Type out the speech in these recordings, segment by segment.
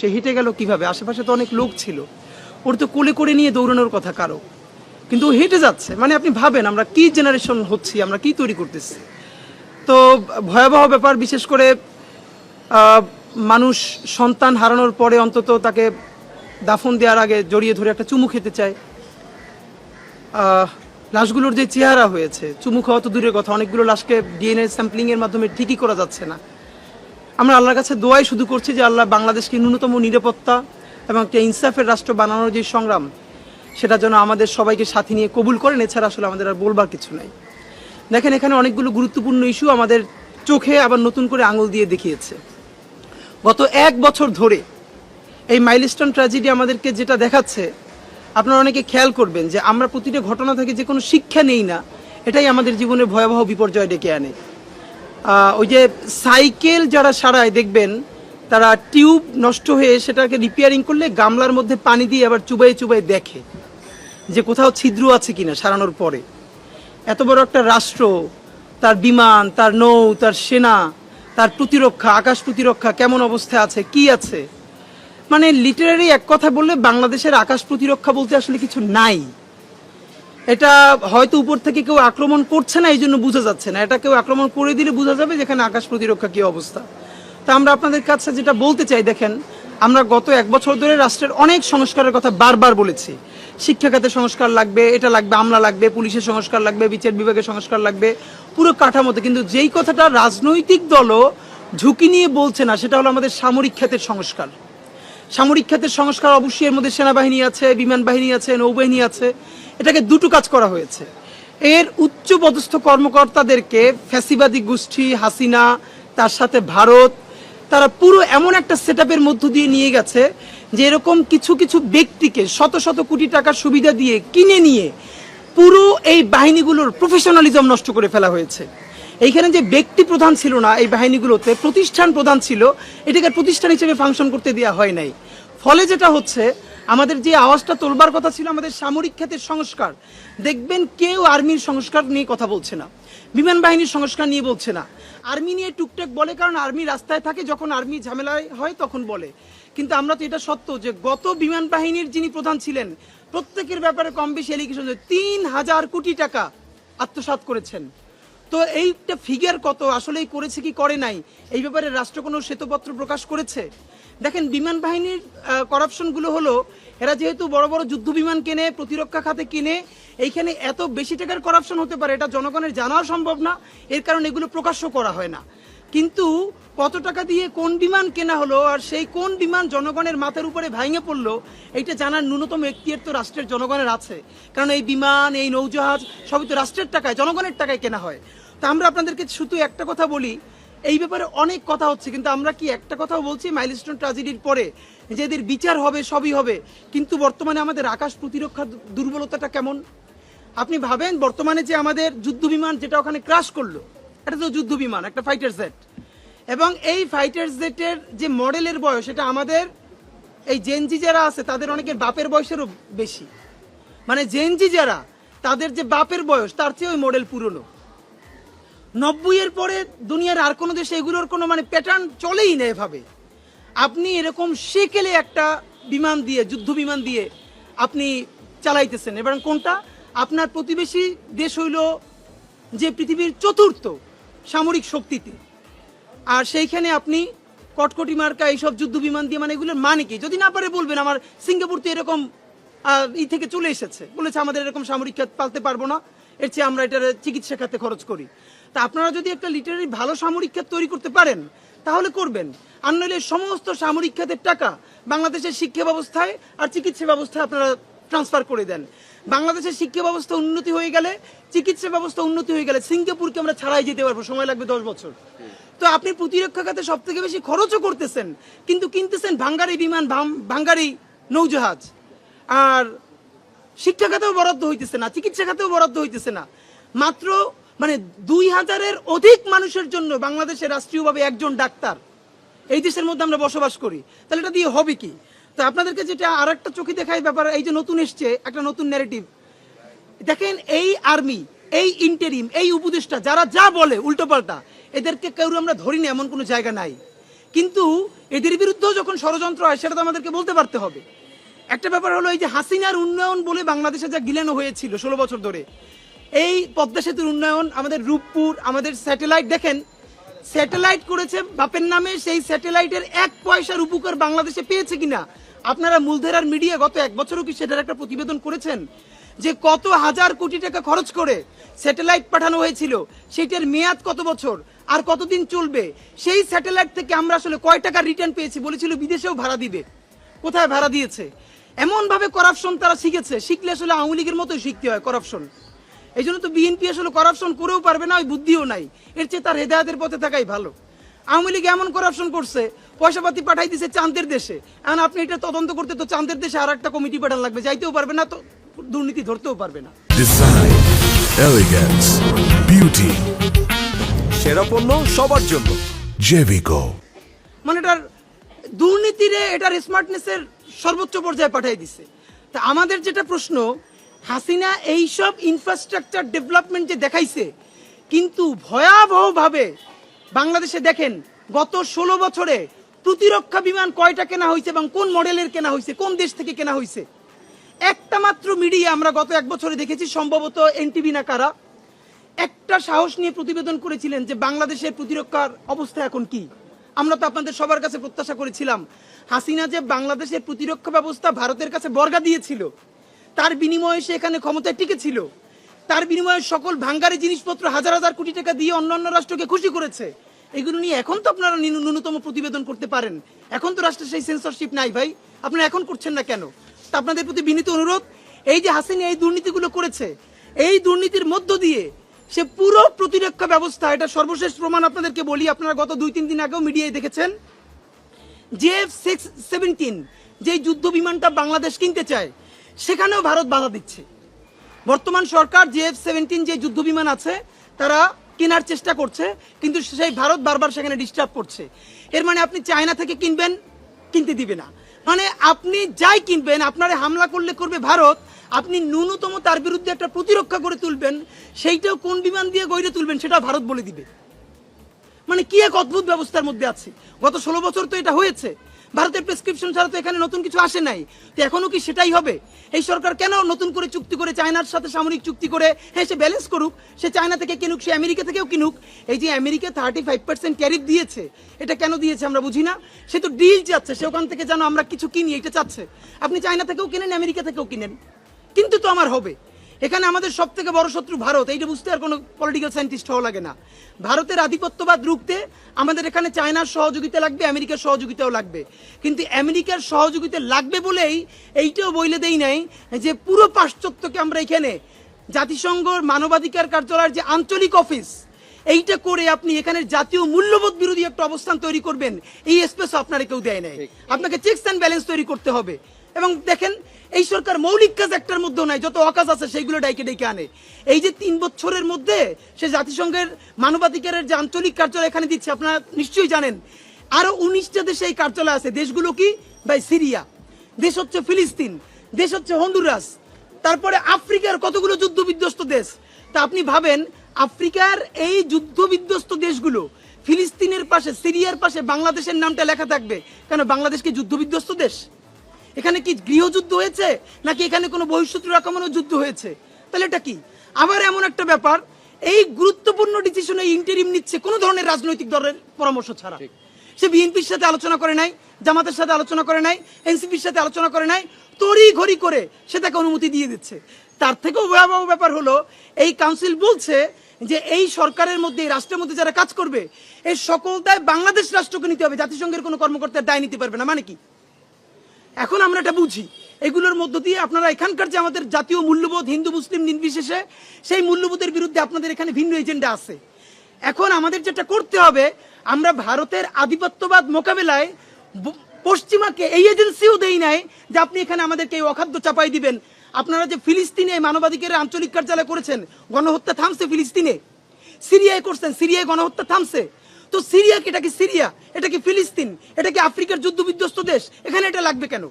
সে হেঁটে গেল কীভাবে? আশেপাশে তো অনেক লোক ছিল। ওর তো কোলে করে নিয়ে দৌড়ানোর কথা কারও। কিন্তু হেঁটে যাচ্ছে। মানে আপনি ভাবেন আমরা কি জেনারেশন হচ্ছি, আমরা কি তৈরি করতেছি? তো ভয়াবহ ব্যাপার, বিশেষ করে মানুষ সন্তান হারানোর পরে অন্তত তাকে দাফন দেওয়ার আগে জড়িয়ে ধরে একটা চুমু খেতে চায়। লাশগুলোর যে চেহারা হয়েছে, চুমু খাওয়া তো দূরের কথা, অনেকগুলো লাশকে ডিএনএ স্যাম্পলিংয়ের মাধ্যমে ঠিকই করা যাচ্ছে না। আমরা আল্লাহর কাছে দোয়াই শুধু করছি যে আল্লাহ বাংলাদেশকে ন্যূনতম নিরাপত্তা এবং একটা ইনসাফের রাষ্ট্র বানানোর যে সংগ্রাম, সেটা যেন আমাদের সবাইকে সাথে নিয়ে কবুল করেন, এছাড়া আসলে আমাদের আর বলবার কিছু নাই। দেখেন, এখানে অনেকগুলো গুরুত্বপূর্ণ ইস্যু আমাদের চোখে আবার নতুন করে আঙুল দিয়ে দেখিয়েছে। গত এক বছর ধরে এই মাইলস্টোন ট্র্যাজেডি আমাদেরকে যেটা দেখাচ্ছে, আপনারা অনেকে খেয়াল করবেন যে আমরা প্রতিটা ঘটনা থেকে যে কোনো শিক্ষা নেই না, এটাই আমাদের জীবনে ভয়াবহ বিপর্যয় ডেকে আনে। ওই যে সাইকেল যারা সারায়, দেখবেন, তারা টিউব নষ্ট হয়ে সেটাকে রিপেয়ারিং করলে গামলার মধ্যে পানি দিয়ে আবার চুবাই চুবাই দেখে যে কোথাও ছিদ্র আছে কিনা সারানোর পরে। এত বড় একটা রাষ্ট্র, তার বিমান, তার নৌ, তার সেনা, তার প্রতিরক্ষা, আকাশ প্রতিরক্ষা কেমন অবস্থায় আছে, কি আছে? মানে লিটারারি এক কথা বললে বাংলাদেশের আকাশ প্রতিরক্ষা বলতে আসলে কিছু নাই। এটা হয়তো উপর থেকে কেউ আক্রমণ করছে না এই জন্য বোঝা যাচ্ছে না। এটা কেউ আক্রমণ করে দিলে বোঝা যাবে যেখানে আকাশ প্রতিরক্ষা কি অবস্থা। তা আমরা আপনাদের কাছে যেটা বলতে চাই, দেখেন, আমরা গত এক বছর ধরে রাষ্ট্রের অনেক সংস্কারের কথা বারবার বলেছি। শিক্ষা খাতে সংস্কার লাগবে, এটা লাগবে, আমলা লাগবে, পুলিশের সংস্কার লাগবে, বিচার বিভাগের সংস্কার লাগবে, পুরো কাঠামোতে। কিন্তু যেই কথাটা রাজনৈতিক দলও ঝুঁকি নিয়ে বলছে না, সেটা হলো আমাদের সামরিক খাতের সংস্কার। সামরিক খাতের সংস্কার অবশ্যই এর মধ্যে সেনাবাহিনী আছে, বিমান বাহিনী আছে, নৌবাহিনী আছে। এটাকে দুটো কাজ করা হয়েছে। এর উচ্চ পদস্থ কর্মকর্তাদেরকে ফ্যাসিবাদী গোষ্ঠী, হাসিনা, তার সাথে ভারত, তারা পুরো এমন একটা সেট মধ্য দিয়ে নিয়ে গেছে যে এরকম কিছু কিছু ব্যক্তিকে শত শত কোটি টাকার সুবিধা দিয়ে কিনে নিয়ে পুরো এই বাহিনীগুলোর প্রফেশনালিজম নষ্ট করে ফেলা হয়েছে। এইখানে যে ব্যক্তি প্রধান ছিল না এই বাহিনীগুলোতে, প্রতিষ্ঠান প্রধান ছিল, এটাকে প্রতিষ্ঠান হিসেবে ফাংশন করতে দেওয়া হয় নাই। ফলে যেটা হচ্ছে আমাদের যে আওয়াজটা তোলবার কথা ছিল আমাদের সামরিক খাতের সংস্কার। দেখবেন কেউ আর্মির সংস্কার নিয়ে কথা বলছে না। বিমান বাহিনীর সংস্কার নিয়ে বলছে না। আর্মি নিয়ে টুকটাক বলে, কারণ আর্মি রাস্তায় থাকে, যখন আর্মি ঝামেলায় হয় তখন বলে। কিন্তু আমরা তো এটা সত্য যে গত বিমান বাহিনীর যিনি প্রধান ছিলেন, প্রত্যেকের ব্যাপারে কম বেশি এলিগেশন তিন হাজার কোটি টাকা আত্মসাৎ করেছেন। তো এইটা ফিগার কত? আসলেই করেছে কি করে নাই? এই ব্যাপারে রাষ্ট্র কোনো শ্বেতপত্র প্রকাশ করেছে? দেখেন, বিমান বাহিনীর করাপশনগুলো হলো, এরা যেহেতু বড় বড় যুদ্ধ বিমান কেনে, প্রতিরক্ষা খাতে কিনে, এইখানে এত বেশি টাকার করাপশন হতে পারে, এটা জনগণের জানাও সম্ভব না, এর কারণে এগুলো প্রকাশ্য করা হয় না। কিন্তু কত টাকা দিয়ে কোন বিমান কেনা হলো আর সেই কোন বিমান জনগণের মাথার উপরে ভাঙে পড়ল, এইটা জানার ন্যূনতম এখতিয়ার তো রাষ্ট্রের জনগণের আছে। কারণ এই বিমান, এই নৌজাহাজ, সবই তো রাষ্ট্রের টাকায়, জনগণের টাকায় কেনা হয়। তা আমরা আপনাদেরকে শুধু একটা কথা বলি, এই ব্যাপারে অনেক কথা হচ্ছে, কিন্তু আমরা কি একটা কথাও বলছি মাইলস্টোন ট্রাজেডির পরে? যে এদের বিচার হবে, সবই হবে, কিন্তু বর্তমানে আমাদের আকাশ প্রতিরক্ষার দুর্বলতাটা কেমন? আপনি ভাবেন বর্তমানে যে আমাদের যুদ্ধ বিমান যেটা ওখানে ক্রাশ করল, এটা তো যুদ্ধ বিমান একটা ফাইটার জেট এবং এই ফাইটার জেটের যে মডেলের বয়স এটা আমাদের, এই জেনজি যারা আছে, তাদের অনেকের বাপের বয়সেরও বেশি। মানে জেনজি যারা, তাদের যে বাপের বয়স, তার চেয়ে ওই মডেল পুরনো। নব্বই এর পরে দুনিয়ার আর কোনো দেশে এগুলোর কোনো মানে প্যাটার্ন চলেই না এভাবে। আপনি এরকম সেকেলে একটা বিমান দিয়ে, যুদ্ধ বিমান দিয়ে আপনি চালাইতেছেন। এবার কোনটা? আপনার প্রতিবেশী দেশ হইল যে পৃথিবীর চতুর্থ সামরিক শক্তিতে। আর সেইখানে আপনি কটকটি মার্কা এইসব যুদ্ধ বিমান দিয়ে মানে এগুলোর মানে কি? যদি না পারে বলবেন, আমার সিঙ্গাপুর তো এরকম ই থেকে চলে এসেছে। বলেছে আমাদের এরকম সামরিক খাত পালতে পারব না, এর চেয়ে আমরা এটার চিকিৎসা খাতে খরচ করি। তা আপনারা যদি একটা লিটারারি ভালো সামরিক খাত তৈরি করতে পারেন, তাহলে করবেন। আর নইলে সমস্ত সামরিক খাতের টাকা বাংলাদেশের শিক্ষা ব্যবস্থায় আর চিকিৎসা ব্যবস্থায় আপনারা ট্রান্সফার করে দেন। বাংলাদেশের শিক্ষা ব্যবস্থা উন্নতি হয়ে গেলে, চিকিৎসা ব্যবস্থা উন্নতি হয়ে গেলে সিঙ্গাপুরকে আমরা ছাড়াই যেতে পারব। সময় লাগবে দশ বছর। তো আপনি প্রতিরক্ষা খাতে সব থেকে বেশি খরচও করতেছেন, কিন্তু কিনতেছেন ভাঙ্গারি বিমান ভাঙ্গারি নৌজাহাজ। আর শিক্ষা খাতেও বরাদ্দ হইতেছে না, চিকিৎসা খাতেও বরাদ্দ হইতেছে না। মাত্র মানে দুই হাজারের অধিক মানুষের জন্য বাংলাদেশের রাষ্ট্রীয়ভাবে একজন ডাক্তার এই দেশের মধ্যে আমরা বসবাস করি। তাহলে এটা দিয়ে হবে কি? তো আপনাদেরকে যেটা আর একটা চোখে দেখায় ব্যাপার, এই যে নতুন এসছে, একটা নতুন ন্যারেটিভ দেখেন এই আর্মি এই ইন্টারিম এই উপদেষ্টা, যারা যা বলে, উল্টোপাল্টা এদেরকে কেউ আমরা ধরি না এমন কোনো জায়গা নাই। কিন্তু এদের বিরুদ্ধেও যখন ষড়যন্ত্র হয়, সেটা তো আমাদেরকে বলতে পারতে হবে। একটা ব্যাপার হলো, এই যে হাসিনার উন্নয়ন বলে বাংলাদেশে যা গিলানো হয়েছিল ষোলো বছর ধরে, এই পদ্মা সেতুর উন্নয়ন, আমাদের রূপপুর, আমাদের স্যাটেলাইট, দেখেন, স্যাটেলাইট করেছে বাপের নামে, সেই স্যাটেলাইটের এক পয়সার উপকার বাংলাদেশে পেয়েছে কিনা? আপনারা মূলধারার মিডিয়া গত এক বছরও কি সেটার একটা প্রতিবেদন করেছেন? যে কত হাজার কোটি টাকা খরচ করে স্যাটেলাইট পাঠানো হয়েছিল, সেটার মেয়াদ কত বছর? আর কতদিন চলবে? সেই স্যাটেলাইট থেকে আমরা আসলে কয় টাকা রিটার্ন পেয়েছি বলেছিল, বিদেশেও ভাড়া দিবে। কোথায় ভাড়া দিয়েছে? এমন ভাবে করাপশন তারা শিখেছে, শিখলে আসলে আওয়ামী লীগের মতোই শিখতে হয় করাপশন এই জন্য তো বিএনপি আসলে করাপশন করেও পারবে না, ওই বুদ্ধিও নাই। এর চেয়ে তার হেদায়তের পথে থাকাই ভালো। আওয়ামী লীগ এমন করাপশন করছে, পয়সাপাতি পাঠাই দিছে চাঁদের দেশে। এখন আপনি এটা তদন্ত করতে তো চাঁদের দেশে আর একটা কমিটি পাঠান লাগবে, যাইতেও পারবে না তো, দুর্নীতি ধরতেও পারবে না। সেরা পণ্য সবার জন্য। Jevico. মানে এটার দুর্নীতিরে এটার স্মার্টনেসের সর্বোচ্চ পর্যায়ে পাঠিয়ে দিছে। তা আমাদের যেটা প্রশ্ন হাসিনা এইসব ইনফ্রাস্ট্রাকচার ডেভেলপমেন্ট যে দেখাইছে কিন্তু ভয়াবহভাবে বাংলাদেশে দেখেন গত ষোলো বছরে প্রতিরক্ষা বিমান কয়টা কেনা হয়েছে এবং কোন মডেলের কেনা হয়েছে কোন দেশ থেকে কেনা হয়েছে একটা মাত্র মিডিয়া আমরা গত এক বছরে দেখেছি সম্ভবত এনটিভি না কারা একটা সাহস নিয়ে প্রতিবেদন করেছিলেন যে বাংলাদেশের প্রতিরক্ষার অবস্থা এখন কি। আমরা তো আপনাদের সবার কাছে প্রত্যাশা করেছিলাম। হাসিনা যে বাংলাদেশের প্রতিরক্ষা ব্যবস্থা ভারতের কাছে বর্গা দিয়েছিল, তার বিনিময়ে সে এখানে ক্ষমতায় টিকেছিল। তার বিনিময়ে সকল ভাঙ্গারি জিনিসপত্র হাজার হাজার কোটি টাকা দিয়ে অন্যান্য রাষ্ট্রকে খুশি করেছে। এগুলো নিয়ে এখন তো আপনারা ন্যূনতম প্রতিবেদন করতে পারেন। এখন তো রাষ্ট্রের সেই সেন্সরশিপ নাই ভাই। আপনারা এখন করছেন না কেন? তা আপনাদের প্রতি বিনীত অনুরোধ, এই যে হাসিনা এই দুর্নীতিগুলো করেছে, এই দুর্নীতির মধ্য দিয়ে সে পুরো প্রতিরক্ষা ব্যবস্থা, এটা সর্বশেষ প্রমাণ আপনাদেরকে বলি, আপনারা গত দুই, তিন দিন আগেও মিডিয়ায় দেখেছেন। জেএফ সিক্স সেভেন্টিন যে যুদ্ধ বিমানটা বাংলাদেশ কিনতে চায়, সেখানেও ভারত বাধা দিচ্ছে। বর্তমান সরকার জেএফ সেভেন্টিন যে যুদ্ধ বিমান আছে, তারা কেনার চেষ্টা করছে, কিন্তু সেই ভারত বারবার সেখানে ডিস্টার্ব করছে। এর মানে আপনি চায়না থেকে কিনবেন, কিনতে দিবে না। মানে আপনি যাই কিনবেন, আপনারে হামলা করলে করবে ভারত আপনি ন্যূনতম তার বিরুদ্ধে একটা প্রতিরক্ষা করে তুলবেন, সেইটাও কোন বিমান দিয়ে গড়ে তুলবেন সেটা ভারত বলে দিবে। মানে কি এক অদ্ভুত ব্যবস্থার মধ্যে আছে? গত ষোলো বছর তো এটা হয়েছে। ভারতের প্রেসক্রিপশন ছাড়া তো এখানে নতুন কিছু আসে নাই। তো এখনও কি সেটাই হবে? এই সরকার কেন নতুন করে চুক্তি করে চায়নার সাথে সামরিক চুক্তি করে হ্যাঁ সে ব্যালেন্স করুক, সে চায়না থেকে কিনুক, সে আমেরিকা থেকেও কিনুক, এই যে America thirty five percent tariff দিয়েছে, এটা কেন দিয়েছে আমরা বুঝি না? সে তো ডিল চাচ্ছে, সে ওখান থেকে যেন আমরা কিছু কিনি এটা চাচ্ছে। আপনি চায়না থেকেও কিনেন, আমেরিকা থেকেও কিনেন। কিন্তু তো আমার হবে। এখানে আমাদের সব থেকে বড় শত্রু ভারত। এইটা বুঝতে আর কোনো পলিটিক্যাল সায়েন্টিস্ট হওয়া লাগে না। ভারতের আধিপত্যবাদ রুখতে আমাদের এখানে চায়নার সহযোগিতা লাগবে আমেরিকার সহযোগিতাও লাগবে। কিন্তু আমেরিকার সহযোগিতা লাগবে বলেই এইটাও বইলে দেই নাই যে পুরো পাশ্চাত্যকে আমরা এখানে জাতিসংঘর মানবাধিকার কার্যালয়ের যে আঞ্চলিক অফিস এইটা করে আপনি এখানে জাতীয় মূল্যবোধ বিরোধী একটা অবস্থান তৈরি করবেন এই স্পেস আপনারা কেউ দেয় নাই। আপনাকে চেকস অ্যান্ড ব্যালেন্স তৈরি করতে হবে। এবং দেখেন এই সরকার মৌলিক কাজ একটার মধ্যেও নাই, যত অকাজ আছে সেইগুলো ডাইকে ডেকে আনে। এই যে তিন বছরের মধ্যে সে জাতিসংঘের মানবাধিকারের যে আঞ্চলিক কার্যালয় এখানে দিচ্ছে, আপনারা নিশ্চয়ই জানেন, আরও উনিশটা দেশে এই কার্যালয় আছে। দেশগুলো কি? ভাই, সিরিয়া। দেশ হচ্ছে ফিলিস্তিন, দেশ হচ্ছে হন্ডুরাস তারপরে আফ্রিকার কতগুলো যুদ্ধ বিধ্বস্ত দেশ? তা আপনি ভাবেন, আফ্রিকার এই যুদ্ধ বিধ্বস্ত দেশগুলো ফিলিস্তিনের পাশে, সিরিয়ার পাশে বাংলাদেশের নামটা লেখা থাকবে? কেন বাংলাদেশ কি যুদ্ধ বিধ্বস্ত দেশ? এখানে কি গৃহযুদ্ধ হয়েছে? নাকি এখানে কোনো বহিঃশত্রুর আক্রমণের যুদ্ধ হয়েছে? তাহলে এটা কি? আবার এমন একটা ব্যাপার এই গুরুত্বপূর্ণ ডিসিশনে ইন্টারিম নিচ্ছে কোনো ধরনের রাজনৈতিক দলের পরামর্শ ছাড়া। সে বিএনপির সাথে আলোচনা করে নাই জামাতের সাথে আলোচনা করে নাই এনসিপির সাথে আলোচনা করে নাই তড়ি ঘড়ি করে সে তাকে অনুমতি দিয়ে দিচ্ছে। তার থেকেও ভয়াবহ ব্যাপার হলো এই কাউন্সিল বলছে যে এই সরকারের মধ্যে এই রাষ্ট্রের মধ্যে যারা কাজ করবে এই সকল দায় বাংলাদেশ রাষ্ট্রকে নিতে হবে। জাতিসংঘের কোনো কর্মকর্তার দায় নিতে পারবে না। মানে কি? এখন আমরা এটা বুঝি। এগুলোর মধ্য দিয়ে আপনারা এখানকার যে আমাদের জাতীয় মূল্যবোধ, হিন্দু, মুসলিম, নির্বিশেষে সেই মূল্যবোধের বিরুদ্ধে আপনাদের এখানে ভিন্ন এজেন্ডা আছে। এখন আমাদের যেটা করতে হবে, আমরা ভারতের আধিপত্যবাদ মোকাবেলায় পশ্চিমাকে এই এজেন্সিও দেই নাই যে আপনি এখানে আমাদেরকে এই অখাদ্য চাপাই দিবেন। আপনারা যে ফিলিস্তিনে মানবাধিকারের আঞ্চলিক কার্যালয় করেছেন, গণহত্যা থামছে ফিলিস্তিনে। সিরিয়ায় করছেন, সিরিয়ায় গণহত্যা থামছে। তো সিরিয়া কি? এটা কি সিরিয়া? এটা কি ফিলিস্তিন? এটা কি আফ্রিকার যুদ্ধ বিধ্বস্ত দেশ? এখানে এটা লাগবে কেন?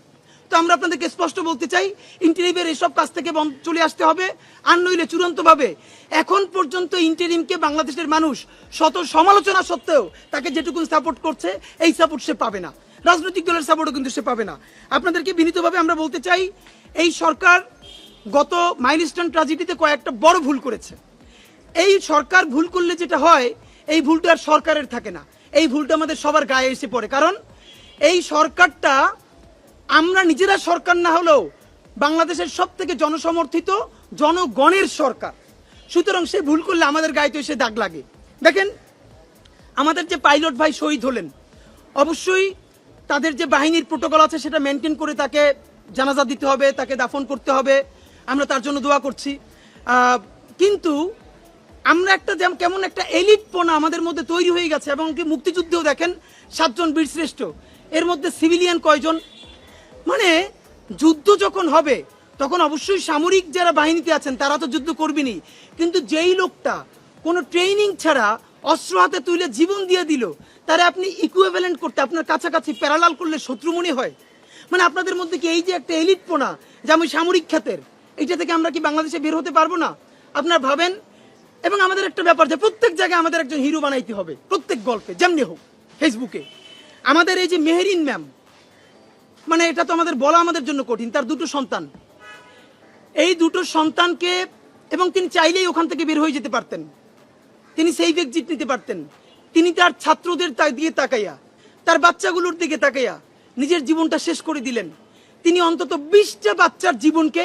তো আমরা আপনাদেরকে স্পষ্ট বলতে চাই, ইন্টারিমের এইসব কাজ থেকে চলে আসতে হবে, আর নইলে চূড়ান্তভাবে এখন পর্যন্ত ইন্টারিমকে বাংলাদেশের মানুষ শত সমালোচনা সত্ত্বেও তাকে যেটুকু সাপোর্ট করছে, এই সাপোর্ট সে পাবে না। রাজনৈতিক দলের সাপোর্টও কিন্তু সে পাবে না। আপনাদেরকে বিনীতভাবে আমরা বলতে চাই, এই সরকার গত মাইলস্টোন ট্রাজেডিতে কয়েকটা বড় ভুল করেছে। এই সরকার ভুল করলে যেটা হয় এই ভুলটা আর সরকারের থাকে না। এই ভুলটা আমাদের সবার গায়ে এসে পড়ে। কারণ এই সরকারটা আমরা নিজেরা সরকার না হলেও বাংলাদেশের সব থেকে জনসমর্থিত জনগণের সরকার। সুতরাং সে ভুল করলে আমাদের গায়ে তো এসে দাগ লাগে। দেখেন, আমাদের যে পাইলট ভাই শহীদ হলেন, অবশ্যই তাদের যে বাহিনীর প্রোটোকল আছে সেটা মেনটেন করে তাকে জানাজা দিতে হবে, তাকে দাফন করতে হবে। আমরা তার জন্য দোয়া করছি। কিন্তু আমরা একটা যেমন কেমন একটা এলিট পোনা আমাদের মধ্যে তৈরি হয়ে গেছে এবং কি মুক্তিযুদ্ধেও দেখেন সাতজন বীরশ্রেষ্ঠ। এর মধ্যে সিভিলিয়ান কয়জন? মানে যুদ্ধ যখন হবে, তখন অবশ্যই সামরিক যারা বাহিনীতে আছেন, তারা তো যুদ্ধ করবেনই। কিন্তু যেই লোকটা কোনো ট্রেনিং ছাড়া অস্ত্র হাতে তুলে জীবন দিয়ে দিল, তারা আপনি ইকুইভ্যালেন্ট করতে, আপনার কাছাকাছি প্যারালাল করলে শত্রু মনে হয়? মানে আপনাদের মধ্যে কি এই যে একটা এলিট পোনা, যে আমি সামরিক খাতের, এইটা থেকে আমরা কি বাংলাদেশে বের হতে পারব না? আপনার ভাবেন এবং আমাদের একটা ব্যাপার যে প্রত্যেক জায়গায় আমাদের একজন হিরো বানাইতে হবে, প্রত্যেক গল্পে, যেমনি হোক ফেসবুকে আমাদের এই যে মেহেরিন ম্যাম মানে এটা তো আমাদের বলা আমাদের জন্য কঠিন, তার দুটো সন্তান। এই দুটো সন্তানকে, এবং তিনি চাইলেই ওখান থেকে বের হয়ে যেতে পারতেন। তিনি সেই এক্সিট নিতে পারতেন। তিনি তার ছাত্রদের দিয়ে তাকাইয়া, তার বাচ্চাগুলোর দিকে তাকাইয়া, নিজের জীবনটা শেষ করে দিলেন। তিনি অন্তত বিশটা বাচ্চার জীবনকে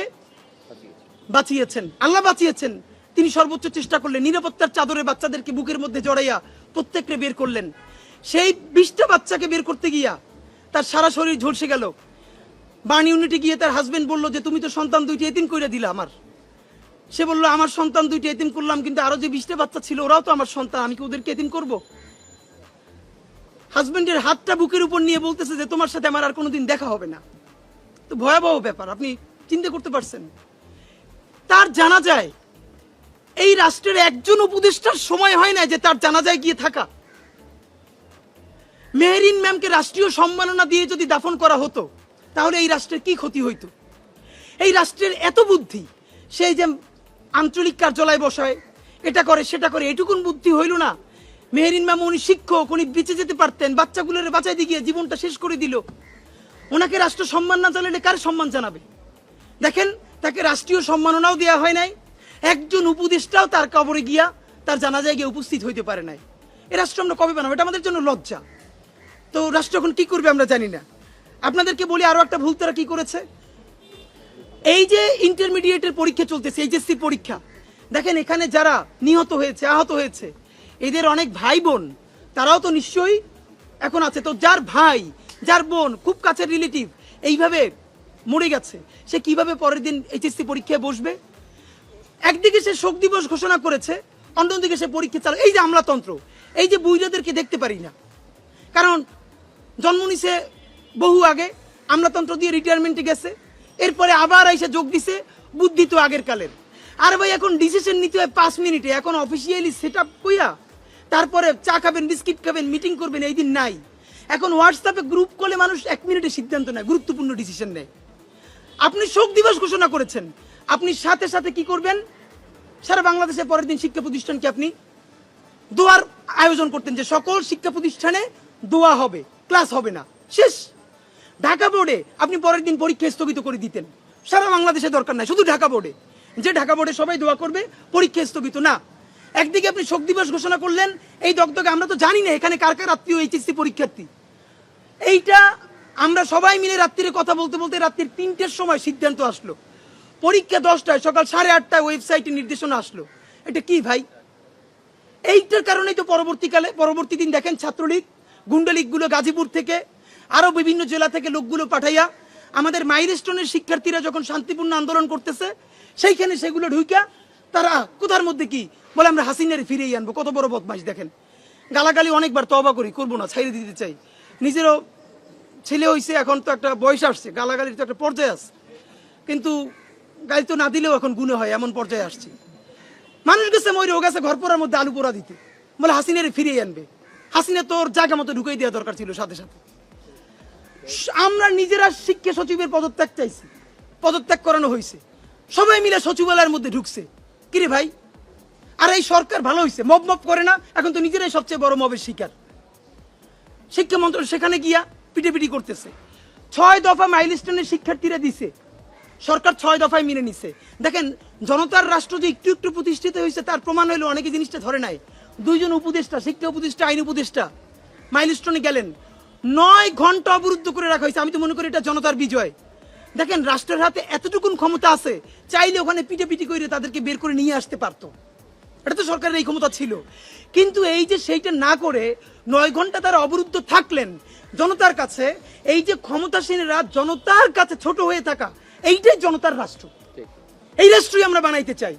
বাঁচিয়েছেন। আল্লাহ বাঁচিয়েছেন। তিনি সর্বোচ্চ চেষ্টা করলেন নিরাপত্তার চাদরে বাচ্চাদেরকে বুকের মধ্যে জড়াইয়া প্রত্যেককে বের করলেন। সেই বিশটা বাচ্চাকে বের করতে গিয়া তার সারা শরীর ঝলসে গেল। বার্ন ইউনিটে গিয়ে তার হাজবেন্ড বলল যে, তুমি তো সন্তান দুইটি এতিম করে দিলা আমার। সে বলল, আমার সন্তান দুইটি এতিম করলাম, কিন্তু আরও যে বিশটা বাচ্চা ছিল, ওরাও তো আমার সন্তান, আমি কি ওদেরকে এতিম করব? হাজবেন্ডের হাতটা বুকের উপর নিয়ে বলতেছে যে, তোমার সাথে আমার আর কোনোদিন দেখা হবে না। তো ভয়াবহ ব্যাপার, আপনি চিন্তা করতে পারছেন। তার জানা যায় এই রাষ্ট্রের একজন উপদেষ্টার সময় হয় না যে তার জানাজায় গিয়ে থাকা। মেহরিন ম্যামকে রাষ্ট্রীয় সম্মাননা দিয়ে যদি দাফন করা হতো, তাহলে এই রাষ্ট্রের কি ক্ষতি হইতো? এই রাষ্ট্রের এত বুদ্ধি সেই যে আঞ্চলিক কার্যালয় বসায়, এটা করে, সেটা করে, এটুকুন বুদ্ধি হইল না। মেহরিন ম্যাম উনি শিক্ষক, উনি বেঁচে যেতে পারতেন, বাচ্চাগুলোর বাঁচাই দিয়ে গিয়ে জীবনটা শেষ করে দিল। ওনাকে রাষ্ট্র সম্মান না জানালে কার সম্মান জানাবে? দেখেন, তাকে রাষ্ট্রীয় সম্মাননাও দেওয়া হয় নাই একজন উপদেষ্টাও তার কবরে গিয়া তার জানাজায় গিয়ে উপস্থিত হইতে পারে নাই। এ রাষ্ট্র আমরা কবে বানাবো? এটা আমাদের জন্য লজ্জা। তো রাষ্ট্র এখন কি করবে আমরা জানি না। আপনাদেরকে বলি আরও একটা ভুল, তারা কি করেছে? এই যে ইন্টারমিডিয়েটের পরীক্ষা চলতেছে এইচএসসি পরীক্ষা, দেখেন এখানে যারা নিহত হয়েছে, আহত হয়েছে, এদের অনেক ভাই বোন, তারাও তো নিশ্চয়ই এখন আছে। তো যার ভাই, যার বোন, খুব কাছের রিলেটিভ এইভাবে মরে গেছে। সে কীভাবে পরের দিন এইচএসসি পরীক্ষায় বসবে? একদিকে সে শোক দিবস ঘোষণা করেছে, অন্যদিকে সে পরীক্ষা চালা, এই যে আমলাতন্ত্র, এই যে বুইরাদেরকে দেখতে পারি না। কারণ জন্ম নিছে বহু আগে, আমলাতন্ত্র দিয়ে রিটায়ারমেন্টে গেছে, এরপরে আবার এসে যোগ দিছে বুদ্ধি তো আগের কালের। আর ভাই, এখন ডিসিশন নিতে হয় পাঁচ মিনিটে, এখন অফিসিয়ালি সেট আপ কইয়া তারপরে চা খাবেন, বিস্কিট খাবেন মিটিং করবেন, এই দিন নাই। এখন হোয়াটসঅ্যাপে গ্রুপ করলে মানুষ এক মিনিটে সিদ্ধান্ত নেয়, গুরুত্বপূর্ণ ডিসিশন নেয়। আপনি শোক দিবস ঘোষণা করেছেন আপনি সাথে সাথে কি করবেন? সারা বাংলাদেশে পরের দিন শিক্ষা প্রতিষ্ঠানকে আপনি? দোয়ার আয়োজন করতেন যে সকল শিক্ষা প্রতিষ্ঠানে দোয়া হবে, ক্লাস হবে না। শেষ। ঢাকা বোর্ডে আপনি পরের দিন পরীক্ষা স্থগিত করে দিতেন। সারা বাংলাদেশে দরকার নাই, শুধু ঢাকা বোর্ডে। যে ঢাকা বোর্ডে সবাই দোয়া করবে, পরীক্ষা স্থগিত না। একদিকে আপনি শোক দিবস ঘোষণা করলেন, এই দগদগে আমরা তো জানি না, এখানে কার কার আত্মীয় এইচএসসি পরীক্ষার্থী। এইটা আমরা সবাই মিলে রাত্রিরে কথা বলতে বলতে রাত্রির তিনটের সময় সিদ্ধান্ত আসলো। পরীক্ষা দশটায়, সকাল সাড়ে আটটায় ওয়েবসাইটে নির্দেশনা আসলো। এটা কি ভাই? এইটার কারণেই তো পরবর্তীকালে, পরবর্তী দিন দেখেন ছাত্রলীগ, গুন্ডালীগগুলো গাজীপুর থেকে আরও বিভিন্ন জেলা থেকে লোকগুলো পাঠাইয়া, আমাদের মাইলস্টোনের শিক্ষার্থীরা যখন শান্তিপূর্ণ আন্দোলন করতেছে, সেইখানে সেগুলো ঢুইকা তারা কোথার মধ্যে কি? বলে আমরা হাসিনারে ফিরিয়ে আনব। কত বড় বদমাইশ দেখেন। গালাগালি অনেকবার তবা করি, করব না, ছাইড়ে দিতে চাই। নিজেরও ছেলে হইছে, এখন তো একটা বয়স আসছে, গালাগালির তো একটা পর্যায়ে আছে। কিন্তু গাড়ি তো না দিলেও এখন গুণে হয়, এমন পর্যায়ে আসছে। মানুষ গেছে ময়ূর, ও গেছে ঘর পড়ার মধ্যে আলু পোড়া দিতে। বলে, হাসিনারে ফিরিয়ে আনবে। হাসিনা তোর জায়গা মতো ঢুকাই দেওয়া দরকার ছিল সাথে সাথে। আমরা নিজেরা শিক্ষা সচিবের পদত্যাগ চাইছি। পদত্যাগ করানো হয়েছে সবাই মিলে সচিবালয়ের মধ্যে ঢুকছে। কিরে ভাই? আর এই সরকার ভালো হয়েছে মব মব করে না, এখন তো নিজেরাই সবচেয়ে বড় মবের শিকার। শিক্ষা মন্ত্রক সেখানে গিয়া পিটিপিটি করতেছে। ছয় দফা মাইলস্টোনের শিক্ষার্থীরা দিছে। সরকার ছয় দফায় মেনে নিছে। দেখেন, জনতার রাষ্ট্র যে একটু একটু প্রতিষ্ঠিত হয়েছে, তার প্রমাণ হলো অনেকে জিনিসটা ধরে নাই। দুইজন উপদেষ্টা, শিক্ষা উপদেষ্টা, আইন উপদেষ্টা মাইলস্টোনে গেলেন। নয় ঘণ্টা অবরুদ্ধ করে রাখা হয়েছে। আমি তো মনে করি এটা জনতার বিজয়। দেখেন, রাষ্ট্রের হাতে এতটুকুন ক্ষমতা আছে, চাইলে ওখানে পিটে পিটি করে তাদেরকে বের করে নিয়ে আসতে পারতো। এটা তো সরকারের এই ক্ষমতা ছিল। কিন্তু এই যে সেইটা না করে নয় ঘণ্টা তারা অবরুদ্ধ থাকলেন, জনতার কাছে, এই যে ক্ষমতাসীনরা জনতার কাছে ছোট হয়ে থাকা এইটাই জনতার রাষ্ট্র। এই রাষ্ট্রই আমরা বানাইতে চাই।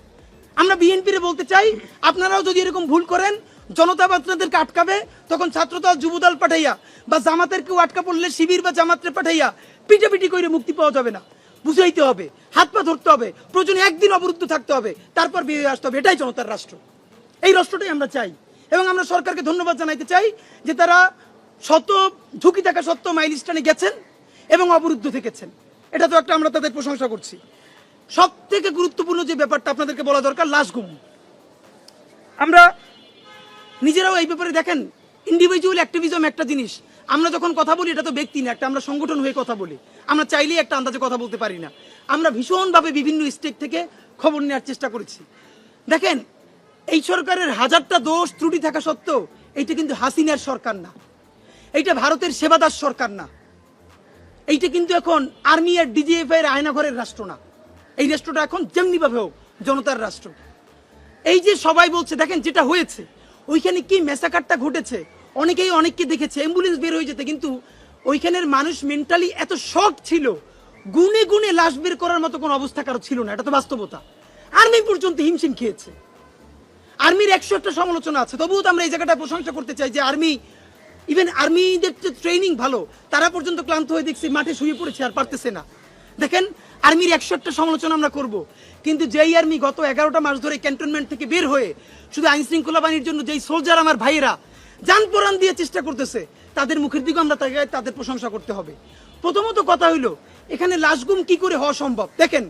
আমরা বিএনপিরে বলতে চাই আপনারাও যদি এরকম ভুল করেন জনতা আপনাদেরকে আটকাবে তখন ছাত্রদল যুবদল পাঠাইয়া বা জামাতের কেউ আটকা পড়লে শিবির বা জামাতরে পাঠাইয়া পিটে পিটি করে মুক্তি পাওয়া যাবে না। বুঝাইতে হবে হাত পা ধরতে হবে প্রয়োজনে একদিন অবরুদ্ধ থাকতে হবে তারপর বিয়ে আসতে হবে। এটাই জনতার রাষ্ট্র। এই রাষ্ট্রটাই আমরা চাই। এবং আমরা সরকারকে ধন্যবাদ জানাইতে চাই যে তারা শত ঝুঁকি থাকা সত্ত্বেও মাইলস্টানে গেছেন এবং অবরুদ্ধ থেকেছেন। এটা তো একটা আমরা তাদের প্রশংসা করছি। সব থেকে গুরুত্বপূর্ণ যে ব্যাপারটা আপনাদেরকে বলা দরকার, লাশ গুম। আমরা নিজেরাও এই ব্যাপারে দেখেন ইন্ডিভিজুয়াল অ্যাক্টিভিজম একটা জিনিস। আমরা যখন কথা বলি, এটা তো ব্যক্তি না, একটা আমরা সংগঠন হয়ে কথা বলি। আমরা চাইলেই একটা আন্দাজে কথা বলতে পারি না। আমরা ভীষণভাবে বিভিন্ন স্টেট থেকে খবর নেওয়ার চেষ্টা করেছি। দেখেন, এই সরকারের হাজারটা দোষ ত্রুটি থাকা সত্ত্বেও, এইটা কিন্তু হাসিনার সরকার না। এইটা ভারতের সেবাদার সরকার না। এইটা কিন্তু এখন আর্মি আর ডিজিএফ এর আয়নাঘরের রাষ্ট্র না। এই রাষ্ট্রটা এখন যেমনি ভাবে হোক জনতার রাষ্ট্র। এই যে সবাই বলছে, দেখেন যেটা হয়েছে, ওইখানে কি মেসাকারটা ঘটেছে, অনেকেই অনেককে দেখেছে, অ্যাম্বুলেন্স বের হয়ে যেতে, কিন্তু ওইখানের মানুষ মেন্টালি এত শক ছিল, গুনে গুনে লাশ বের করার মতো কোনো অবস্থা কারও ছিল না, এটা তো বাস্তবতা। আর্মি পর্যন্ত হিমশিম খেয়েছে। আর্মির একশো একটা সমালোচনা আছে, তবুও তো আমরা এই জায়গাটা প্রশংসা করতে চাই যে আর্মি ইভেন আর্মিদের ট্রেনিং ভালো, তারা পর্যন্ত ক্লান্ত হয়ে দেখছি মাঠে শুয়ে পড়েছে আর পারতেছে না। দেখেন আর্মির একশো একটা সমালোচনা আমরা করব। কিন্তু যেই আর্মি গত এগারোটা মাস ধরে ক্যান্টনমেন্ট থেকে বের হয়ে শুধু আইন শৃঙ্খলা বাহিনীর জন্য যেই সোলজার আমার ভাইয়েরা যান পরাণ দিয়ে চেষ্টা করতেছে, তাদের মুখের দিকে আমরা তাকে তাদের প্রশংসা করতে হবে। প্রথমত কথা হইল, এখানে লাশ গুম কি করে হওয়া সম্ভব? দেখেন,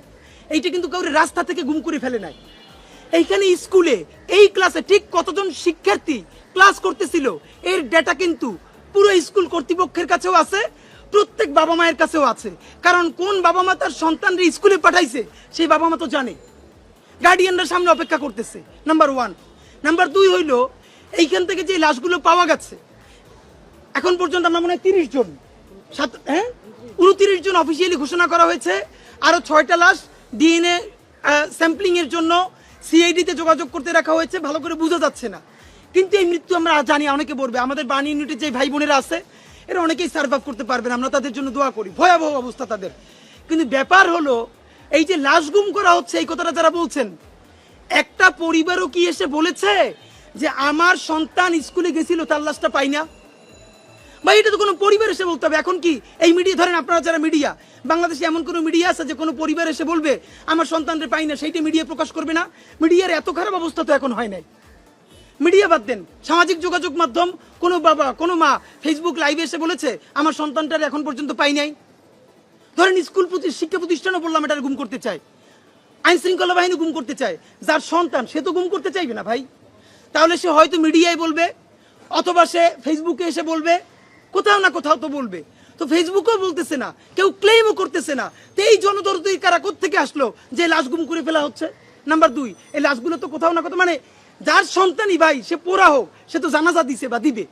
এইটা কিন্তু কাউরে রাস্তা থেকে গুম করে ফেলে নাই। এইখানে স্কুলে এই ক্লাসে ঠিক কতজন শিক্ষার্থী ক্লাস করতেছিল, এর ডেটা কিন্তু পুরো স্কুল কর্তৃপক্ষের কাছেও আছে, প্রত্যেক বাবা মায়ের কাছেও আছে। কারণ কোন বাবা মা তার সন্তানরা স্কুলে পাঠাইছে, সেই বাবা মা তো জানে। গার্ডিয়ানরা সামনে অপেক্ষা করতেছে নাম্বার ওয়ান নাম্বার দুই হইল, এইখান থেকে যে লাশগুলো পাওয়া গেছে, এখন পর্যন্ত আমরা মনে হয় তিরিশ জন, সাত হ্যাঁ? উনত্রিশ জন অফিসিয়ালি ঘোষণা করা হয়েছে আরও ছয়টা লাশ ডিএনএ স্যাম্পলিংয়ের জন্য সিআইডি তে যোগাযোগ করতে রাখা হয়েছে, ভালো করে বোঝা যাচ্ছে না। কিন্তু এই মৃত্যু আমরা জানি, অনেকে বলবে। আমাদের বাণী ইউনিটের যে ভাই বোনেরা আছে, এরা অনেকেই সার্ভাইভ করতে পারবেন আমরা তাদের জন্য দোয়া করি। ভয়াবহ অবস্থা তাদের। কিন্তু ব্যাপার হলো, এই যে লাশ গুম করা হচ্ছে, এই কথাটা যারা বলছেন, একটা পরিবারও কি এসে বলেছে যে, আমার সন্তান স্কুলে গেছিল, তার লাশটা পাই না? বা এটা তো কোনো পরিবার এসে বলতে হবে। এখন কি? এই মিডিয়া ধরেন আপনারা যারা মিডিয়া বাংলাদেশে এমন কোনো মিডিয়া আছে যে কোনো পরিবার এসে বলবে, আমার সন্তানদের পাই না, সেইটা মিডিয়া প্রকাশ করবে না মিডিয়ার এত খারাপ অবস্থা তো এখন হয় নাই। মিডিয়া বাদ দেন। সামাজিক যোগাযোগ মাধ্যম, কোনো বাবা, কোনো মা ফেসবুক লাইভে এসে বলেছে, আমার সন্তানটার এখন পর্যন্ত পাই নাই ধরেন স্কুল প্রতি- শিক্ষা প্রতিষ্ঠানও বললাম এটা গুম করতে চায়। আইন শৃঙ্খলা বাহিনী গুম করতে চায়। যার সন্তান, সে তো গুম করতে চাইবে না ভাই। তাহলে সে হয়তো মিডিয়ায় বলবে, অথবা সে ফেসবুকে এসে বলবে কোথাও না কোথাও তো বলবে। তো ফেসবুকও বলতেছে না, কেউ ক্লেমও করতেছে না। তো এই জনদরদি কারা থেকে আসলো যে লাশ গুম করে ফেলা হচ্ছে? নাম্বার দুই, এই লাশগুলো তো কোথাও না কোথাও মানে যার সন্তানই ভাই, সে পোড়া হোক, সে তো জানাজা দিছে বা দিবে।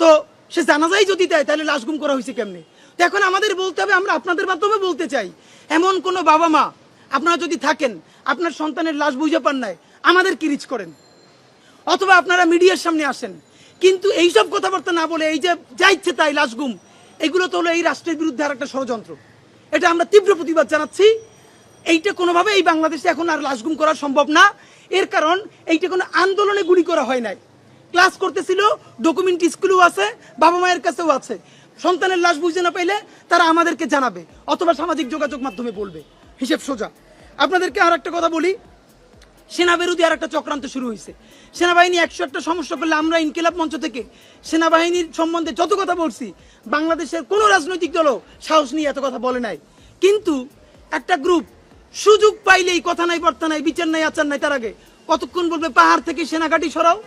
তো সে জানাজাই যদি দেয়, তাহলে লাশ গুম করা হয়েছে কেমনে? তো এখন আমাদের বলতে হবে, আমরা আপনাদের মাধ্যমে বলতে চাই, এমন কোনো বাবা মা, আপনারা যদি থাকেন, আপনার সন্তানের লাশ বুঝে পান নাই, আমাদের কি রিচ করেন? অথবা আপনারা মিডিয়ার সামনে আসেন কিন্তু এইসব কথাবার্তা না বলে এই যে যা ইচ্ছে তাই লাশগুম এগুলো তো হলো এই রাষ্ট্রের বিরুদ্ধে আর একটা ষড়যন্ত্র। এটা আমরা তীব্র প্রতিবাদ জানাচ্ছি। এইটা কোনোভাবে এই বাংলাদেশে এখন আর লাশগুম করা সম্ভব না। এর কারণ, এইটা কোনো আন্দোলনে গুলি করা হয় নাই। ক্লাস করতেছিল, ডকুমেন্ট স্কুলেও আছে, বাবা মায়ের কাছেও আছে। সন্তানের লাশ বুঝতে না পাইলে তারা আমাদেরকে জানাবে, অথবা সামাজিক যোগাযোগ মাধ্যমে বলবে। হিসেব সোজা। আপনাদেরকে আর একটা কথা বলি সেনা বিরোধী আর একটা চক্রান্ত শুরু হয়েছে। সেনাবাহিনী একশো একটা সমস্যা করলে আমরা ইনকিলাব মঞ্চ থেকে সেনাবাহিনীর সম্বন্ধে যত কথা বলছি, বাংলাদেশের কোনো রাজনৈতিক দলও সাহস নিয়ে এত কথা বলে নাই। কিন্তু একটা গ্রুপ সুযোগ পাইলেই কথা নাই, বার্তা নাই, বিচার নাই, আচার নাই, তার আগে কতক্ষণ বলবে পাহাড় থেকে সেনাঘাটি সরাও?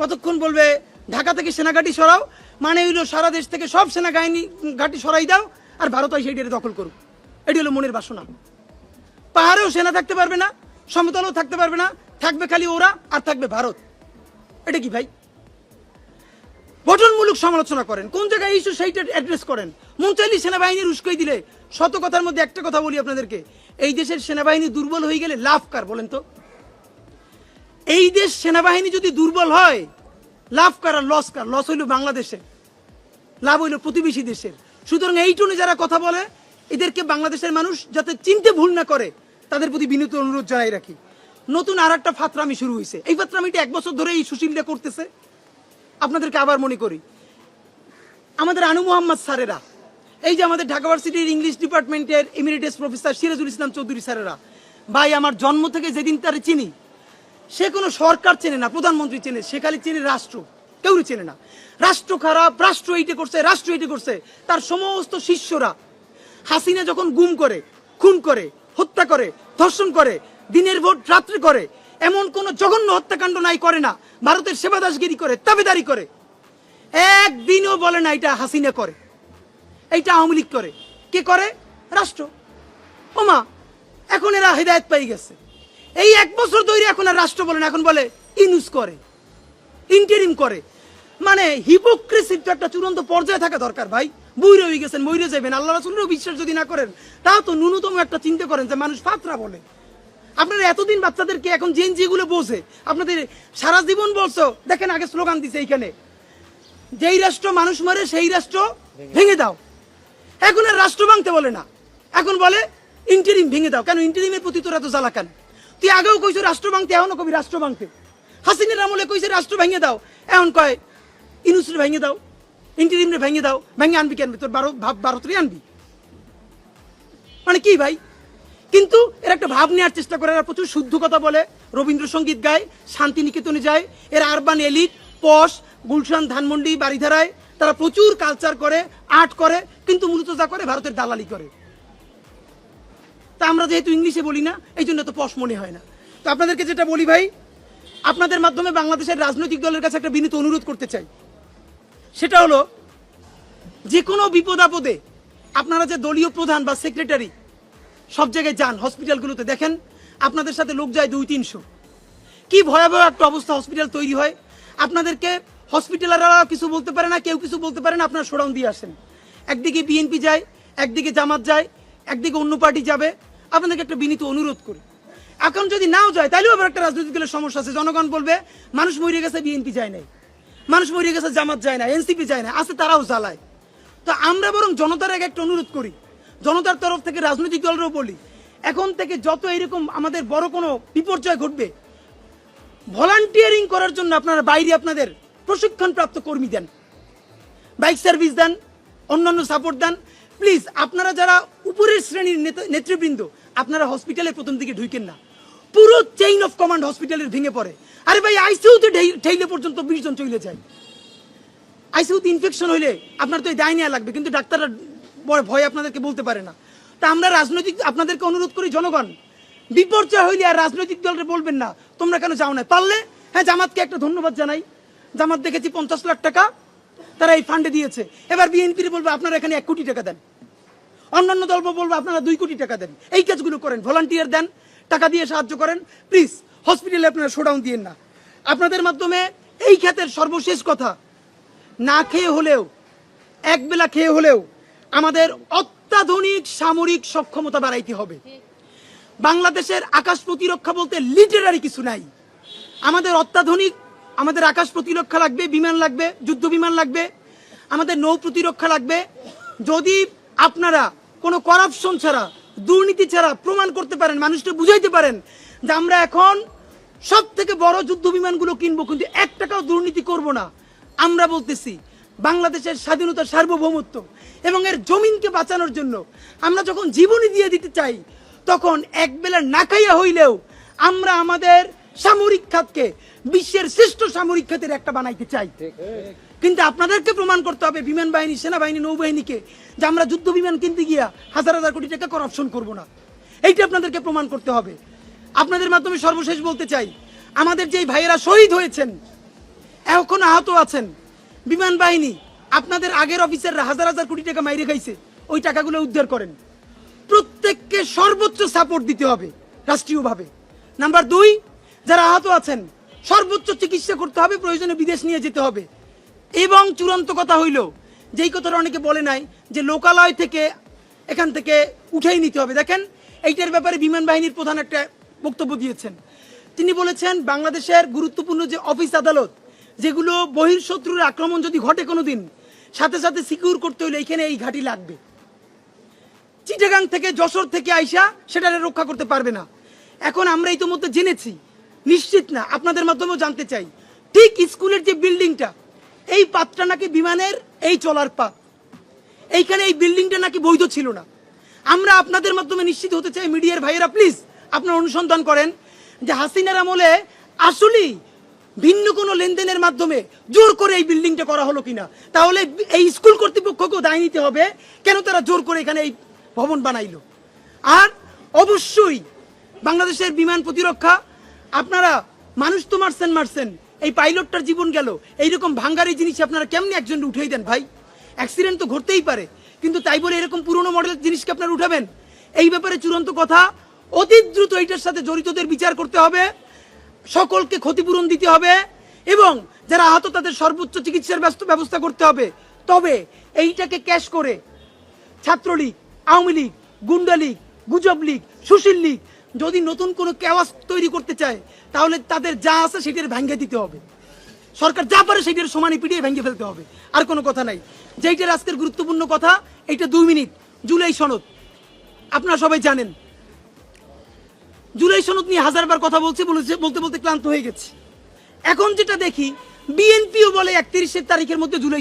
কতক্ষণ বলবে ঢাকা থেকে সেনাঘাটি সরাও? মানে হইল সারা দেশ থেকে সব সেনা বাহিনী ঘাঁটি সরাই দাও আর ভারত এটি দখল করুক। এটি হলো মনের বাসনা। পাহাড়েও সেনা থাকতে পারবে না সমতলেও থাকতে পারবে না, থাকবে খালি ওরা আর থাকবে ভারত। এটা কি ভাই? গঠনমূলক সমালোচনা করেন। কোন জায়গায় ইস্যু সেইটা অ্যাড্রেস করেন? মন চাইলে সেনাবাহিনীর উস্কই দিলে, শত কথার মধ্যে একটা কথা বলি আপনাদেরকে। এই দেশের সেনাবাহিনী দুর্বল হয়ে গেলে লাভ কার বলেন তো? এই দেশ সেনাবাহিনী যদি দুর্বল হয়, লাভ কার আর লস কার? লস হইল বাংলাদেশে। লাভ হইল প্রতিবেশী দেশের। সুতরাং এই টনে যারা কথা বলে, এদেরকে বাংলাদেশের মানুষ যাতে চিনতে ভুল না করে তাদের প্রতি বিনীত অনুরোধ জানাই রাখি। নতুন আর একটা ফাতরামি শুরু হয়েছে এই ফাতরামিটা এক বছর ধরে এই সুশীলরা করতেছে। আপনাদেরকে আবার মনে করি। আমাদের আনু মোহাম্মদ স্যারেরা, এই যে আমাদের ঢাকা ভার্সিটির ইংলিশ ডিপার্টমেন্টের এমিরিটাস প্রফেসর সিরাজুল ইসলাম চৌধুরী স্যারেরা, ভাই আমার জন্ম থেকে যেদিন তারে চিনি, সে কোনো সরকার চেনে না, প্রধানমন্ত্রী চেনে, সে খালি চেনে রাষ্ট্র। কেউ চেনে না। রাষ্ট্র খারাপ, রাষ্ট্র এইটে করছে, রাষ্ট্র এইটে করছে। তার সমস্ত শিষ্যরা হাসিনা যখন গুম করে, খুন করে হত্যা করে, ধর্ষণ করে, দিনের ভোট রাত্রে করে, এমন কোন জঘন্য হত্যাকাণ্ড নাই করে না, ভারতের সেবাদাসগিরি করে, তাবেদারি করে। একদিনও বলে না এটা হাসিনা করে এইটা আওয়ামী লীগ করে। কে করে? রাষ্ট্র। ওমা, এখন এরা হেদায়ত পাই গেছে। এই এক বছর ধরে এখন আর রাষ্ট্র বলে না, এখন বলে ইনুস করে, ইন্টারিম করে। মানে হিপোক্রেসির তো একটা চূড়ান্ত পর্যায়ে থাকা দরকার ভাই। বুইরে হয়ে গেছেন, মইরে যাবেন আল্লাহ রাসুলেরও বিশ্বাস যদি না করেন তাও তো ন্যূনতম একটা চিন্তা করেন যে মানুষ ফাতরা বলে। আপনারা এতদিন বাচ্চাদেরকে এখন জেন যেগুলো বোঝে আপনাদের সারা জীবন বলছো, দেখেন আগে স্লোগান দিছে এইখানে, যেই রাষ্ট্র মানুষ মারে, সেই রাষ্ট্র ভেঙে দাও। এখন আর রাষ্ট্র ভাঙতে বলে না। এখন বলে ইন্টারিম ভেঙে দাও। কেন? ইন্টারিমের প্রতি তোরা তো জ্বালা কেন তুই আগেও কইছো রাষ্ট্র ভাঙতে, এখনও কবি রাষ্ট্র ভাঙতে। হাসিনের আমলে কইছে রাষ্ট্র ভেঙে দাও। এখন কয়, ইনুসরে ভেঙে দাও। ইন্টারিম রে ভেঙে দাও, ভেঙে আনবি কেন? তোর বারো ভাব ভারতরে আনবি। মানে কি ভাই? কিন্তু এর একটা ভাব নেওয়ার চেষ্টা করে, এরা প্রচুর শুদ্ধ কথা বলে। রবীন্দ্রসঙ্গীত গায়, শান্তিনিকেতনে যায়। এরা urban elite posh, Gulshan, Dhanmondi বাড়িধারায় তারা প্রচুর কালচার করে আর্ট করে, কিন্তু মূলত যা করে, ভারতের দালালি করে। তা আমরা যেহেতু ইংলিশে বলি না, এই জন্য তো পশ মনে হয় না। তো আপনাদেরকে যেটা বলি ভাই, আপনাদের মাধ্যমে বাংলাদেশের রাজনৈতিক দলের কাছে একটা বিনীত অনুরোধ করতে চাই। সেটা হলো যে কোনো বিপদ আপদে আপনারা যে দলীয় প্রধান বা সেক্রেটারি সব জায়গায় যান হসপিটালগুলোতে দেখেন, আপনাদের সাথে লোক যায় দুই, তিনশো। কি ভয়াবহ একটা অবস্থা হসপিটাল তৈরি হয়। আপনাদেরকে হসপিটালাররা কিছু বলতে পারে না, কেউ কিছু বলতে পারে না, আপনারা শোডাউন দিয়ে আসেন। একদিকে বিএনপি যায়, একদিকে জামাত যায়, একদিকে অন্য পার্টি যাবে। আপনাদেরকে একটা বিনীত অনুরোধ করি। এখন যদি নাও যায় তাহলেও আবার একটা রাজনৈতিক দলের সমস্যা আছে। জনগণ বলবে, মানুষ মরে গেছে বিএনপি যায় নাই। মানুষ মরে গেছে, জামাত যায় না, এনসিপি যায় না আছে তারাও জ্বালায়। তো আমরা বরং জনতার আগে একটা অনুরোধ করি, জনতার তরফ থেকে রাজনৈতিক দলেরও বলি, এখন থেকে যত এরকম আমাদের বড় কোনো বিপর্যয় ঘটবে, ভলান্টিয়ারিং করার জন্য আপনারা বাইরে আপনাদের প্রশিক্ষণপ্রাপ্ত কর্মী দেন, বাইক সার্ভিস দেন, অন্যান্য সাপোর্ট দেন। প্লিজ, আপনারা যারা উপরের শ্রেণির নেতা- নেতৃবৃন্দ, আপনারা হসপিটালে প্রথম দিকে ঢুকেন না। পুরো চেইন অফ কমান্ড হসপিটালের ভেঙে পড়ে। আরে ভাই আইসিউতে ঠেইলে পর্যন্ত বিশ জন চলে যায়। আইসিউতে ইনফেকশন হইলে আপনার তো এই দায় নেওয়া লাগবে, কিন্তু ডাক্তাররা ভয় আপনাদেরকে বলতে পারে না। তা আমরা রাজনৈতিক আপনাদেরকে অনুরোধ করি, জনগণ, বিপর্যয় হইলে আর রাজনৈতিক দলরে বলবেন না। তোমরা কেন যাও না? পারলে? হ্যাঁ জামাতকে একটা ধন্যবাদ জানাই। জামাত দেখেছি পঞ্চাশ লাখ টাকা তারা এই ফান্ডে দিয়েছে। এবার বিএনপির বলব, আপনারা এখানে এক কোটি টাকা দেন। অন্যান্য দল বলব, আপনারা দুই কোটি টাকা দেন। এই কাজগুলো করেন ভলান্টিয়ার দেন। টাকা দিয়ে সাহায্য করেন প্লিজ হসপিটালে আপনারা শোডাউন দিয়েন না। আপনাদের মাধ্যমে এই ক্ষেতের সর্বশেষ কথা, না খেয়ে হলেও, এক বেলা খেয়ে হলেও আমাদের অত্যাধুনিক সামরিক সক্ষমতা বাড়াইতে হবে। বাংলাদেশের আকাশ প্রতিরক্ষা বলতে লিটারারি কিছু নাই। আমাদের অত্যাধুনিক, আমাদের আকাশ প্রতিরক্ষা লাগবে, বিমান লাগবে, যুদ্ধ বিমান লাগবে, আমাদের নৌ প্রতিরক্ষা লাগবে। যদি আপনারা কোনো করাপশন ছাড়া দুর্নীতি ছাড়া প্রমাণ করতে পারেন মানুষকে বুঝাইতে পারেন যে আমরা এখন সব থেকে বড় যুদ্ধ বিমানগুলো কিনবো কিন্তু এক টাকাও দুর্নীতি করব না। আমরা বলতেছি বাংলাদেশের স্বাধীনতা সার্বভৌমত্ব এবং এর জমিনকে বাঁচানোর জন্য আমরা যখন জীবনী দিয়ে দিতে চাই তখন একবেলা না খাইয়া হইলেও আমরা আমাদের সামরিক খাতকে বিশ্বের শ্রেষ্ঠ সামরিক খাতের একটা বানাইতে চাই। কিন্তু আপনাদেরকে প্রমাণ করতে হবে বিমান বাহিনী সেনাবাহিনী নৌবাহিনীকে যে আমরা যুদ্ধ বিমান কিনতে গিয়া হাজার হাজার কোটি টাকা করাপশন করব না। এইটা আপনাদেরকে প্রমাণ করতে হবে। আপনাদের মাধ্যমে সর্বশেষ বলতে চাই, আমাদের যেই ভাইয়েরা শহীদ হয়েছেন, এখন আহত আছেন, বিমান বাহিনী আপনাদের আগের অফিসাররা হাজার হাজার কোটি টাকা মাইরে খাইছে, ওই টাকাগুলো উদ্ধার করেন। প্রত্যেককে সর্বোচ্চ সাপোর্ট দিতে হবে রাষ্ট্রীয়ভাবে। নাম্বার দুই, যারা আহত আছেন, সর্বোচ্চ চিকিৎসা করতে হবে, প্রয়োজনে বিদেশ নিয়ে যেতে হবে। এবং চূড়ান্ত কথা হইল যেই কথাটা অনেকে বলে নাই যে লোকালয় থেকে এখান থেকে উঠেই নিতে হবে। দেখেন, এইটার ব্যাপারে বিমান বাহিনীর প্রধান একটা বক্তব্য দিয়েছেন। তিনি বলেছেন, বাংলাদেশের গুরুত্বপূর্ণ যে অফিস আদালত, যেগুলো বহির্শত্রুর আক্রমণ যদি ঘটে কোনোদিন, সাথে সাথে সিকিউর করতে হলে এইখানে এই ঘাঁটি লাগবে। চিটাগাং থেকে যশোর থেকে আইসা সেটা রক্ষা করতে পারবে না। এখন আমরা ইতোমধ্যে জেনেছি, নিশ্চিত না, আপনাদের মাধ্যমেও জানতে চাই। ঠিক স্কুলের যে বিল্ডিংটা এই পাতটা নাকি বিমানের এই চলার পা। এইখানে এই বিল্ডিংটা নাকি বৈধ ছিল না। আমরা আপনাদের মাধ্যমে নিশ্চিত হতে চাই, মিডিয়ার ভাইয়েরা প্লিজ আপনারা অনুসন্ধান করেন যে হাসিনার আমলে আসলেই ভিন্ন কোনো লেনদেনের মাধ্যমে জোর করে এই বিল্ডিংটা করা হলো কিনা। তাহলে এই স্কুল কর্তৃপক্ষকেও দায় নিতে হবে কেন তারা জোর করে এখানে এই ভবন বানাইলো। আর অবশ্যই বাংলাদেশের বিমান প্রতিরক্ষা, আপনারা মানুষ তো মারছেন মারছেন। এই পাইলটটার জীবন গেল। এইরকম ভাঙ্গারি জিনিস আপনারা কেমনি একজন উঠেই দেন ভাই? অ্যাক্সিডেন্ট তো ঘটতেই পারে, কিন্তু তাই বলে এরকম পুরনো মডেলের জিনিসকে আপনারা উঠাবেন? এই ব্যাপারে চূড়ান্ত কথা, অতি দ্রুত এইটার সাথে জড়িতদের বিচার করতে হবে, সকলকে ক্ষতিপূরণ দিতে হবে, এবং যারা আহত তাদের সর্বোচ্চ চিকিৎসার ব্যস্ত ব্যবস্থা করতে হবে। তবে এইটাকে ক্যাশ করে ছাত্রলীগ, আওয়ামী লীগ, গুন্ডা লীগ, গুজব লীগ, সুশীল লীগ যদি নতুন কোনো কেওয়াস তৈরি করতে চায়, তাহলে তাদের যা আছে সেটার ভেঙে দিতে হবে। সরকার যা পারে সেটার সমানে পিটিয়ে ভেঙে ফেলতে হবে। আর কোনো কথা নাই। যেইটার আজকের গুরুত্বপূর্ণ কথা এইটা দুই মিনিট। জুলাই সনদ। আপনারা সবাই জানেন। জুলাই সনদ নিয়ে হাজারবার কথা বলছে, বলেছে, বলতে বলতে ক্লান্ত হয়ে গেছে। এখন যেটা দেখি, বিএনপিও বলে একত্রিশের তারিখের মধ্যে জুলাই